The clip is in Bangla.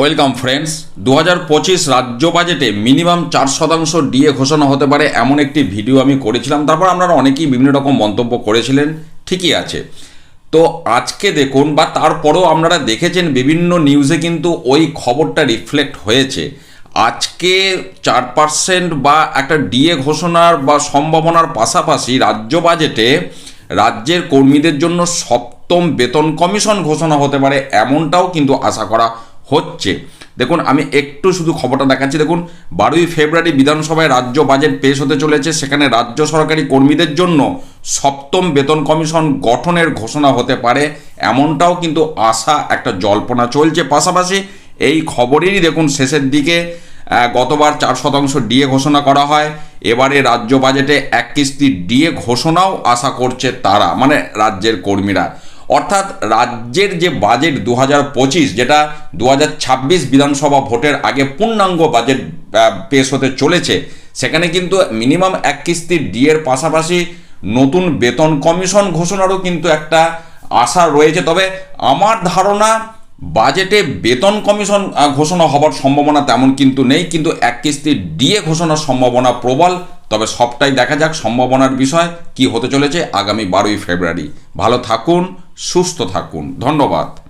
ওয়েলকাম ফ্রেন্ডস দু হাজার পঁচিশ রাজ্য বাজেটে মিনিমাম চার শতাংশ ডিএ ঘোষণা হতে পারে এমন একটি ভিডিও আমি করেছিলাম। তারপর আপনারা অনেকেই বিভিন্ন রকম মন্তব্য করেছিলেন, ঠিকই আছে। তো আজকে দেখুন বা তারপরেও আপনারা দেখেছেন বিভিন্ন নিউজে কিন্তু ওই খবরটা রিফ্লেক্ট হয়েছে। আজকে চার পার্সেন্ট বা একটা ডিএ ঘোষণার বা সম্ভাবনার পাশাপাশি রাজ্য বাজেটে রাজ্যের কর্মীদের জন্য সপ্তম বেতন কমিশন ঘোষণা হতে পারে এমনটাও কিন্তু আশা করা হচ্ছে। দেখুন, আমি একটু শুধু খবরটা দেখাচ্ছি। দেখুন, বারোই ফেব্রুয়ারি বিধানসভায় রাজ্য বাজেট পেশ হতে চলেছে। সেখানে রাজ্য সরকারি কর্মীদের জন্য সপ্তম বেতন কমিশন গঠনের ঘোষণা হতে পারে। এমনটাও কিন্তু আশা একটা জল্পনা চলছে। পাশাপাশি এই খবরেরই দেখুন, শেষের দিকে গতবার চার শতাংশ ডিএ ঘোষণা করা হয়। এবারে রাজ্য বাজেটে এক কিস্তি ডিএ ঘোষণাও আশা করছে তারা মানে রাজ্যের কর্মীরা। অর্থাৎ রাজ্যের যে বাজেট দু হাজার পঁচিশ, যেটা দু হাজার ছাব্বিশ বিধানসভা ভোটের আগে পূর্ণাঙ্গ বাজেট পেশ হতে চলেছে, সেখানে কিন্তু মিনিমাম এক কিস্তির ডিএর পাশাপাশি নতুন বেতন কমিশন ঘোষণারও কিন্তু একটা আশা রয়েছে। তবে আমার ধারণা বাজেটে বেতন কমিশন ঘোষণা হবার সম্ভাবনা তেমন কিন্তু নেই, কিন্তু এক কিস্তি ডিএ ঘোষণার সম্ভাবনা প্রবল। তবে সবটাই দেখা যাক সম্ভাবনার বিষয় কি হতে চলেছে আগামী বারোই ফেব্রুয়ারি। ভালো থাকুন সুস্থ থাকুন। ধন্যবাদ।